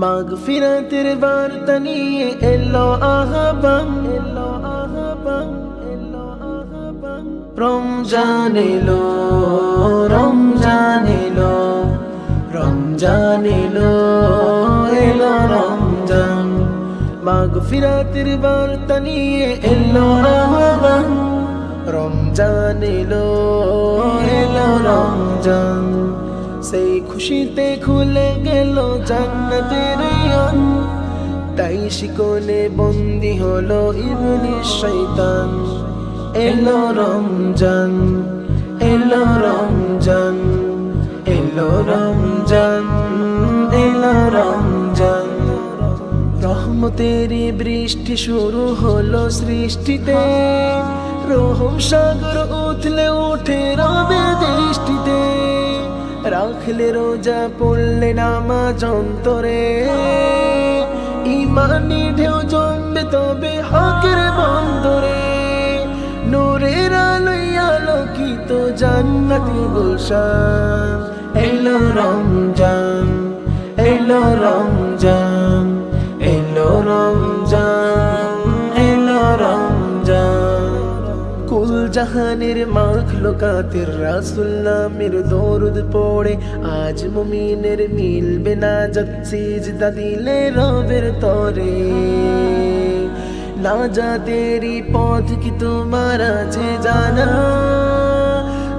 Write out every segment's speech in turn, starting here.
মাগ ফিরাতের বার্তা নিয়ে এলো আহ্বান এলো আহ্বান এলো আহ্বান। রমজান এলো রমজান এলো রমজান এলো এলো রমজান। মাগ ফিরাতের বার্তা নিয়ে এলো আহ্বান, রমজান এলো এলো রমজান। সেই খুশিতে খুলে গেল জান্নাতের তাই শিকলে বন্দি হলো ইবলিশ শৈতান এলো রমজান এলো রমজান এলো রমজান এলো রমজান রহমতেরই বৃষ্টি শুরু হলো সৃষ্টিতে রহম সাগর উঠলে উঠে রাখলে রোজা পড়লে নামাজ অন্তরে। ইমানি ঢেউ জমবে তবে হকের বন্দরে। নূরের আলোয় আলোকিত জান্নাতি গুলশান। এলো রমজান এলো রমজান এলো রমজান। জাহানের মাখলুকাতের রাসুল নামের দরুদ পড়ে। আজ মুমিনের মিলবে না যত সিজদা দিলে রবের তরে। না যা তেরি পথ কি তোমার আছে জানা?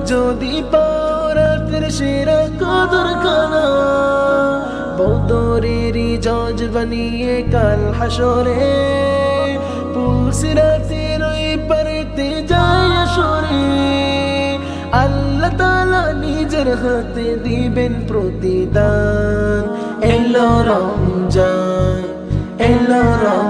যদি পরাতের সেরা কদর খানা, বদরেরই জজ বানিয়ে কাল হাসরে। পুলসিরাতের যায় আসরে আল্লাহ তালা নিজের হাতে দিবেন প্রতিদান। এলো রমজান এলো রমজান।